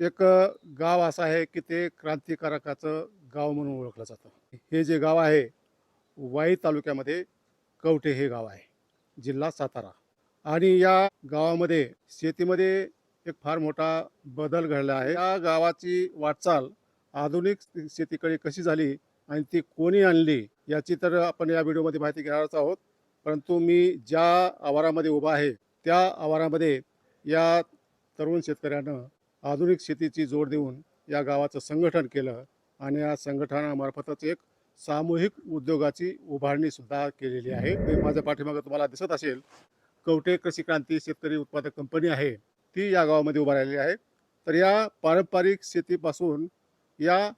एक गाव असं आहे की ते क्रांतिकारकाचं गाव म्हणून ओळखलं जातं. हे जे गाव आहे वाई तालुक्यामध्ये कवठे हे गाव आहे जिल्हा सातारा. आणि या गावामध्ये शेतीमध्ये एक फार मोठा बदल घडला आहे. या गावाची वाटचाल आधुनिक शेतीकडे कशी झाली आणि ती कोणी आणली याची तर आपण या व्हिडिओमध्ये माहिती घेणारच आहोत. परंतु मी ज्या आवारामध्ये उभा आहे त्या आवारामध्ये या तरुण शेतकऱ्यानं आधुनिक शेतीची जोड देऊन या गावाचं संघटन केलं आणि या संघटनामार्फतच एक सामूहिक उद्योगाची उभारणी सुद्धा केलेली आहे. माझ्या पाठीमागं तुम्हाला दिसत असेल कवठे कृषी क्रांती शेतकरी उत्पादक कंपनी आहे ती या गावामध्ये उभा राहिलेली आहे. तर या पारंपरिक शेतीपासून या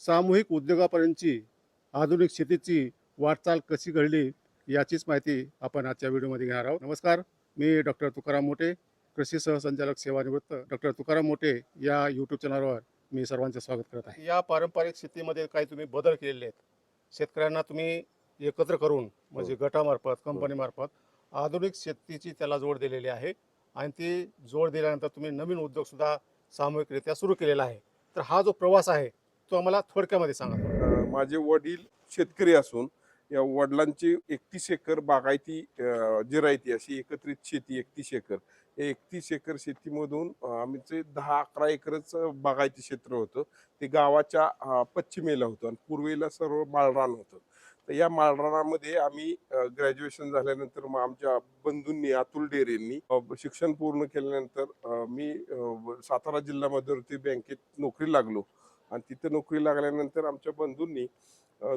सामूहिक उद्योगापर्यंतची आधुनिक शेतीची वाटचाल कशी घडली याचीच माहिती आपण आजच्या व्हिडिओमध्ये घेणार आहोत. नमस्कार मी डॉक्टर तुकाराम मोठे. कृषी सहसंचालक सेवानिवृत्त डॉक्टर तुकाराम मोठे या यूट्यूब चॅनलवर मी सर्वांचे स्वागत करत आहे. या पारंपरिक शेतीमध्ये काही तुम्ही बदल केलेले आहेत. शेतकऱ्यांना तुम्ही एकत्र करून म्हणजे गटामार्फत कंपनीमार्फत आधुनिक शेतीची त्याला जोड दिलेली आहे आणि ती जोड दिल्यानंतर तुम्ही नवीन उद्योगसुद्धा सामूहिकरित्या सुरू केलेला आहे. तर हा जो प्रवास आहे तो आम्हाला थोडक्यामध्ये सांगा. माझे वडील शेतकरी असून वडिलांची एकतीस एकर बागायती जिरायती अशी एकत्रित शेती एकतीस एकर. या एकतीस एकर शेतीमधून आमचे दहा अकरा एकरच बागायती क्षेत्र होतं ते गावाच्या पश्चिमेला होतं आणि पूर्वेला सर्व माळरान होतं. तर या माळरानामध्ये आम्ही ग्रॅज्युएशन झाल्यानंतर मग आमच्या बंधूंनी अतुल डेरेंनी शिक्षण पूर्ण केल्यानंतर मी सातारा जिल्हा मध्यवर्ती बँकेत नोकरी लागलो. आणि तिथे नोकरी लागल्यानंतर आमच्या बंधूंनी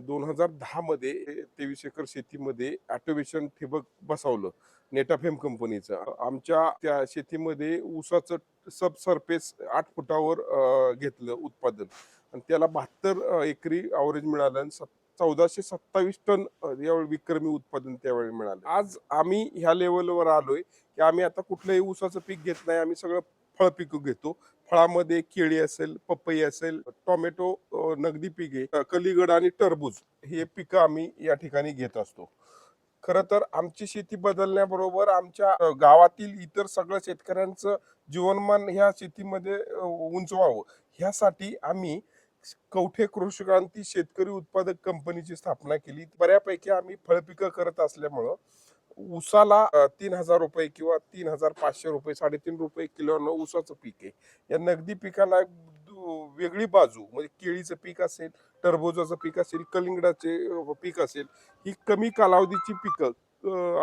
दोन हजार दहामध्ये तेवीस एकर शेतीमध्ये ॲटोवेशन ठिबक बसवलं नेटाफेम कंपनीचं आमच्या त्या शेतीमध्ये ऊसाचं सब सरफेस आठ फुटावर घेतलं उत्पादन. आणि त्याला बहात्तर एकरी ॲव्हरेज मिळालं आणि सत- चौदाशे सत्तावीस टन यावेळी विक्रमी उत्पादन त्यावेळी मिळालं. आज आम्ही ह्या लेवलवर आलोय की आम्ही आता कुठलंही ऊसाचं पीक घेत नाही आम्ही सगळं फळ पिकं घेतो. फळामध्ये केळी असेल पपई असेल टोमॅटो नगदी पिके कलिगड आणि टरबूज हे पिकं आम्ही या ठिकाणी घेत असतो. खरं तर आमची शेती बदलण्याबरोबर आमच्या गावातील इतर सगळ्या शेतकऱ्यांचं जीवनमान ह्या शेतीमध्ये उंचवावं. ह्यासाठी आम्ही कवठे कृषी क्रांती शेतकरी उत्पादक कंपनीची स्थापना केली. बऱ्यापैकी आम्ही फळपिकं करत असल्यामुळं ऊसाला तीन हजार रुपये किंवा तीन हजार पाचशे रुपये साडेतीन रुपये किलोनं ऊसाचं पीक आहे. या नगदी पिकाला वेगळी बाजू म्हणजे केळीचं पीक असेल टरबुजाचं पीक असेल कलिंगडाचे पीक असेल ही कमी कालावधीची पिकं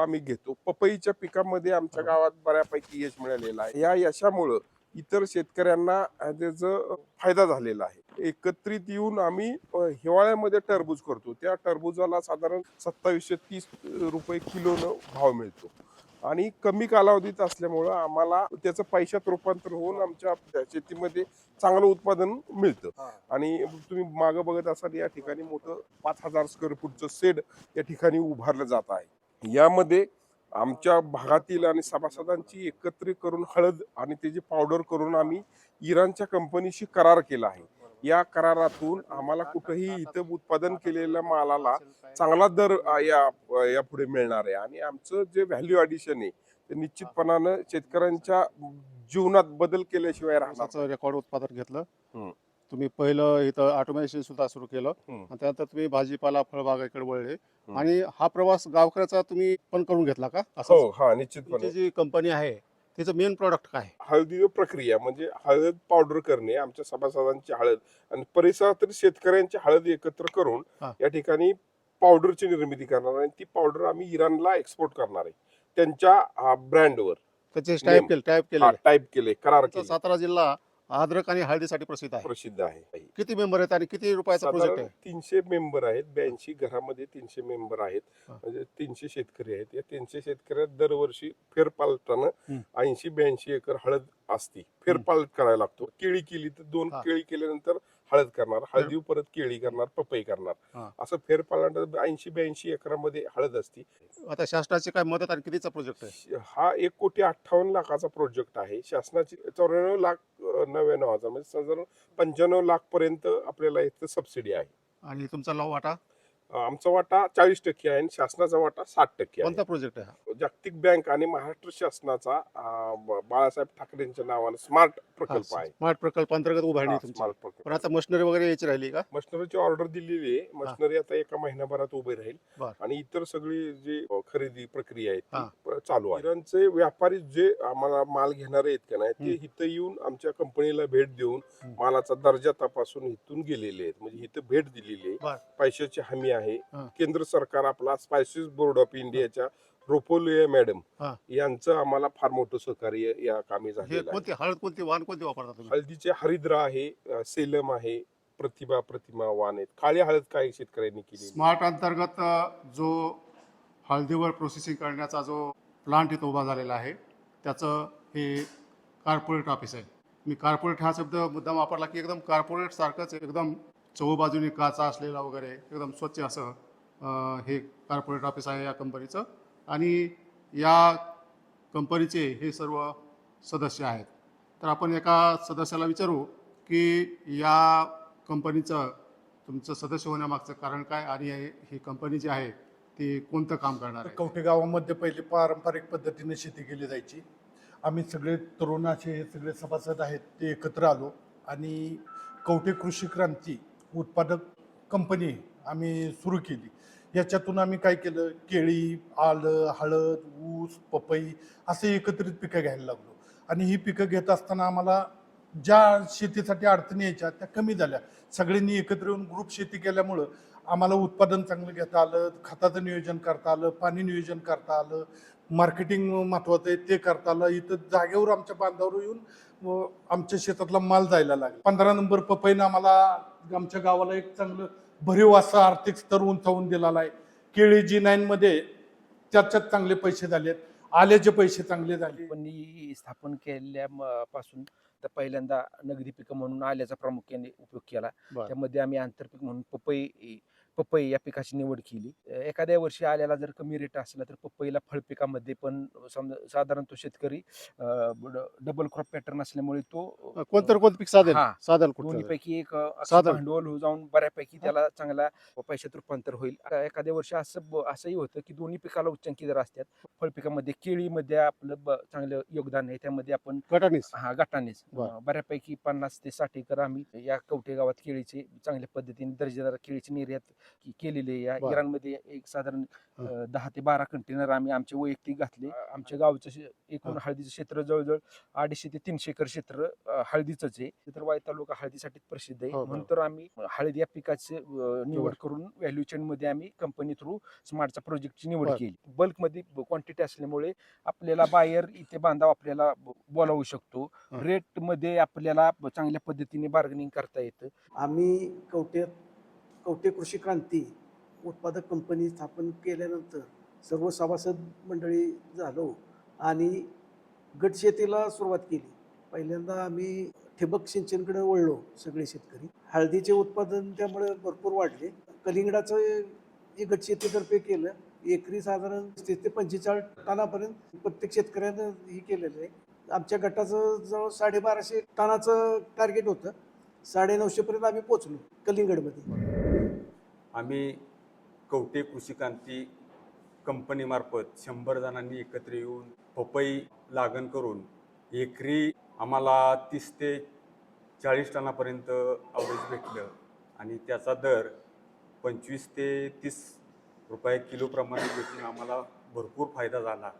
आम्ही घेतो. पपईच्या पिकामध्ये आमच्या. गावात बऱ्यापैकी यश मिळालेलं आहे. या यशामुळं इतर शेतकऱ्यांना त्याचं फायदा झालेला आहे. एकत्रित येऊन आम्ही हिवाळ्यामध्ये टरबूज करतो. त्या टरबुजाला साधारण सत्तावीसशे तीस रुपये किलोनं भाव मिळतो. आणि कमी कालावधीत असल्यामुळं आम्हाला त्याचं पैशात रूपांतर होऊन आमच्या शेतीमध्ये चांगलं उत्पादन मिळतं. आणि तुम्ही मागं बघत असाल या ठिकाणी मोठं पाच हजार स्क्वेअर फूटचं शेड या ठिकाणी उभारलं जात आहे. यामध्ये आमच्या भागातील आणि सभासदांची एकत्रित करून हळद आणि त्याची पावडर करून आम्ही इराणच्या कंपनीशी करार केला आहे. या करारातून आम्हाला कुठेही इथं उत्पादन केलेल्या मालाला चांगला दर या यापुढे मिळणार आहे. आणि आमचं जे व्हॅल्यू ॲडिशन आहे ते निश्चितपणानं शेतकऱ्यांच्या जीवनात बदल केल्याशिवाय राहणार. ऊसाचं रेकॉर्ड उत्पादन घेतलं. तुम्ही पहिलं इथं ऑटोमेशन सुद्धा सुरू केलं. आणि त्यानंतर तुम्ही भाजीपाला फळबागाकडे वळले. आणि हा प्रवास गावकऱ्याचा तुम्ही पण करून घेतला का? हो असं हा तुमची निश्चितपणे. जी कंपनी आहे तिचं मेन प्रॉडक्ट काय? हळदी प्रक्रिया म्हणजे हळद पावडर करणे आमच्या सभासदांची हळद आणि परिसरातील शेतकऱ्यांची हळद एकत्र करून हा. या ठिकाणी पावडरची निर्मिती करणार आणि ती पावडर आम्ही इराणला एक्सपोर्ट करणार आहे. त्यांच्या ब्रँडवर त्याचे टाईप नेम. केले टाईप केले टाईप केले करार केले. सातारा जिल्हा अद्रक आणि हळदीसाठी प्रसिद्ध आहे. प्रसिद्ध आहे. किती मेंबर आहेत आणि किती रुपयाचा प्रोजेक्ट साधारण आहे? तीनशे मेंबर आहेत. ब्याऐंशी घरामध्ये तीनशे मेंबर आहेत. हा. म्हणजे तीनशे शेतकरी आहेत. या तीनशे शेतकऱ्यात दरवर्षी फेरपालटानं हम्म. ऐंशी ब्याऐंशी एकर हळद असते. फेरपालट करायला लागतो. केळी केली तर दोन हा. केळी केल्यानंतर हळद करणार. हळदी. परत केळी करणार पपई करणार. हा. असं फेरपालट ऐंशी ब्याऐंशी एकरामध्ये हळद असते. आता शासनाची काय मदत आणि कितीचा प्रोजेक्ट आहे? हा एक कोटी अठ्ठावन्न लाखाचा प्रोजेक्ट आहे. शासनाची चौऱ्याण्णव लाख नव्याण्णव हजार. म्हणजे साधारण पंच्याण्णव लाख पर्यंत आपल्याला इथं सबसिडी आहे. आणि तुमचा लॉ वाटा? आमचा वाटा चाळीस टक्के आहे आणि शासनाचा वाटा साठ टक्के आहे. कोणता प्रोजेक्ट आहे हा? जागतिक बँक आणि महाराष्ट्र शासनाचा अं, ब- बाळासाहेब ठाकरेंच्या नावानं स्मार्ट प्रकल्प आहे. स्मार्ट प्रकल्प अंतर्गत उभारणी हा, तुमची स्मार्ट प्रकल्प. पण आता मशिनरी वगैरे यायची राहिली का? मशिनरीची ऑर्डर दिलेली आहे. मशिनरी आता एका महिन्याभरात उभी राहील. बर. आणि इतर सगळी जी अ, खरेदी प्रक्रिया आहे ती हा. प- चालू आहे. इराणचे व्यापारी जे आम्हाला माल घेणारे आहेत का नाही ते. इथं येऊन आमच्या कंपनीला भेट देऊन हम्म. मालाचा दर्जा तपासून इथून गेलेले आहेत. म्हणजे इथं भेट दिलेली बर. आहे पैशाची हमी आहे. केंद्र सरकार आपला स्पायसेस बोर्ड ऑफ इंडियाच्या रोपोलिया मॅडम. यांचं आम्हाला फार मोठं सहकार्य या कामी झालेलं आहे. कोणती हळद कोणती वाहन कोणती वापरता तुम्ही? हळदीचे हरिद्रा आहे सेलम आहे प्रतिभा प्रतिमा वाण आहेत. काळी हळद काही शेतकऱ्यांनी केली स्मार्ट अंतर्गत अ, जो हळदीवर प्रोसेसिंग करण्याचा जो प्लांट इथं उभा झालेला आहे त्याचं हे कार्पोरेट ऑफिस आहे. मी कार्पोरेट हा शब्द मुद्दाम वापरला की एकदम कार्पोरेट सारखंच एकदम चहूबाजूने काचा असलेला वगैरे एकदम स्वच्छ असं हे कार्पोरेट ऑफिस आहे या कंपनीचं आणि या कंपनीचे हे सर्व सदस्य आहेत. तर आपण एका सदस्याला विचारू की या कंपनीचं तुमचं सदस्य होण्यामागचं कारण काय आणि हे- ही कंपनी जी आहे ती कोणतं काम करणार आहे? कवठे गावामध्ये पहिले पारंपरिक पद्धतीने शेती केली जायची. आम्ही सगळे तरुण असे हे सगळे सभासद आहेत ते एकत्र आलो. आणि कवठे कृषी क्रांती उत्पादक कंपनी आम्ही सुरू केली. याच्यातून आम्ही काय केलं? केळी आलं हळद ऊस पपई असे एकत्रित पिकं घ्यायला लागलो. आणि ही पिकं घेत असताना आम्हाला ज्या शेतीसाठी अडचणी यायच्या त्या कमी झाल्या. सगळ्यांनी एकत्र येऊन ग्रुप शेती केल्यामुळं आम्हाला उत्पादन चांगलं घेता आलं खताचं नियोजन करता आलं पाणी नियोजन करता आलं. मार्केटिंग महत्वाचं आहे ते करता आलं इथं जागेवर आमच्या बांधावर येऊन आमच्या शेतातला माल जायला लागला. पंधरा नंबर पपईनं आम्हाला आमच्या गावाला एक चांगलं भरीव असा आर्थिक स्तर उंचावून दिलेला आहे. केळी जी नाईनमध्ये त्याच्यात चांगले पैसे झालेत. आल्याचे पैसे चांगले झाले. कंपनी स्थापन केल्या म- पासून तर पहिल्यांदा नगदी पिकं म्हणून आल्याचा प्रामुख्याने उपयोग केला. त्यामध्ये आम्ही आंतरपीक म्हणून पपई पपई या पिकाची निवड केली. एखाद्या वर्षी आल्याला जर कमी रेट असला तर पपईला फळपिकामध्ये पण समजा साधारण तो शेतकरी डबल क्रॉप पॅटर्न असल्यामुळे तो कोणतं कोणतं पीक साधेल? हा. साधन दोन्हीपैकी एक. भांडवल होऊन जाऊन बऱ्यापैकी त्याला चांगला पैशात रूपांतर होईल. एखाद्या वर्षी असं असंही होतं की दोन्ही पिकाला उच्चांकी दर असतात. फळपिकामध्ये केळीमध्ये आपलं चांगलं योगदान आहे. त्यामध्ये आपण गटानीस हा गटानेच. बऱ्यापैकी पन्नास ते साठ एकर आम्ही या कवठे गावात केळीचे चांगल्या पद्धतीने दर्जेदार केळीची निर्यात के- केलेली आहे या बर. इराणमध्ये एक साधारण. अं, दहा ते बारा कंटेनर आम्ही आमचे वैयक्तिक घातले आमच्या गावचं शे- एकूण. हळदीचं क्षेत्र जवळजवळ अडीचशे ते तीनशे एकर क्षेत्र अं, हळदीचंच आहे तर वाई तालुका हळदीसाठी प्रसिद्ध आहे हो, म्हणून तर आम्ही हळदी या पिकाचे अं, निवड निवड. करून व्हॅल्यू चेन मध्ये आम्ही कंपनी थ्रू स्मार्टचा प्रोजेक्टची निवड बर. केली बल्कमध्ये क्वांटिटी असल्यामुळे आपल्याला बायर इथे बांधाव आपल्याला ब- बोलावू शकतो हं. रेटमध्ये आपल्याला चांगल्या पद्धतीने बार्गेनिंग करता येतं आम्ही कवठे कवटे कृषी क्रांती उत्पादक कंपनी स्थापन केल्यानंतर सर्व सभासद मंडळी झालो आणि गट शेतीला सुरुवात केली. पहिल्यांदा आम्ही ठिबक सिंचनकडे वळलो सगळे शेतकरी. हळदीचे उत्पादन त्यामुळे भरपूर वाढले. कलिंगडाचं हे गट शेतीतर्फे केलं. एकरी साधारण तीस ते पंचेचाळीस टनापर्यंत प्रत्येक शेतकऱ्यानं हे केलेलं आहे. आमच्या गटाचं जवळ साडेबाराशे टनाचं टार्गेट होतं. साडे नऊशेपर्यंत आम्ही पोचलो कलिंगडमध्ये. आम्ही कवटे कृषी क्रांती कंपनीमार्फत शंभर जणांनी एकत्र येऊन पपई लागण करून एकरी आम्हाला तीस ते चाळीस टनापर्यंत अवरेज भेटलं. आणि त्याचा दर पंचवीस ते तीस रुपये किलोप्रमाणे भेटून आम्हाला भरपूर फायदा झाला.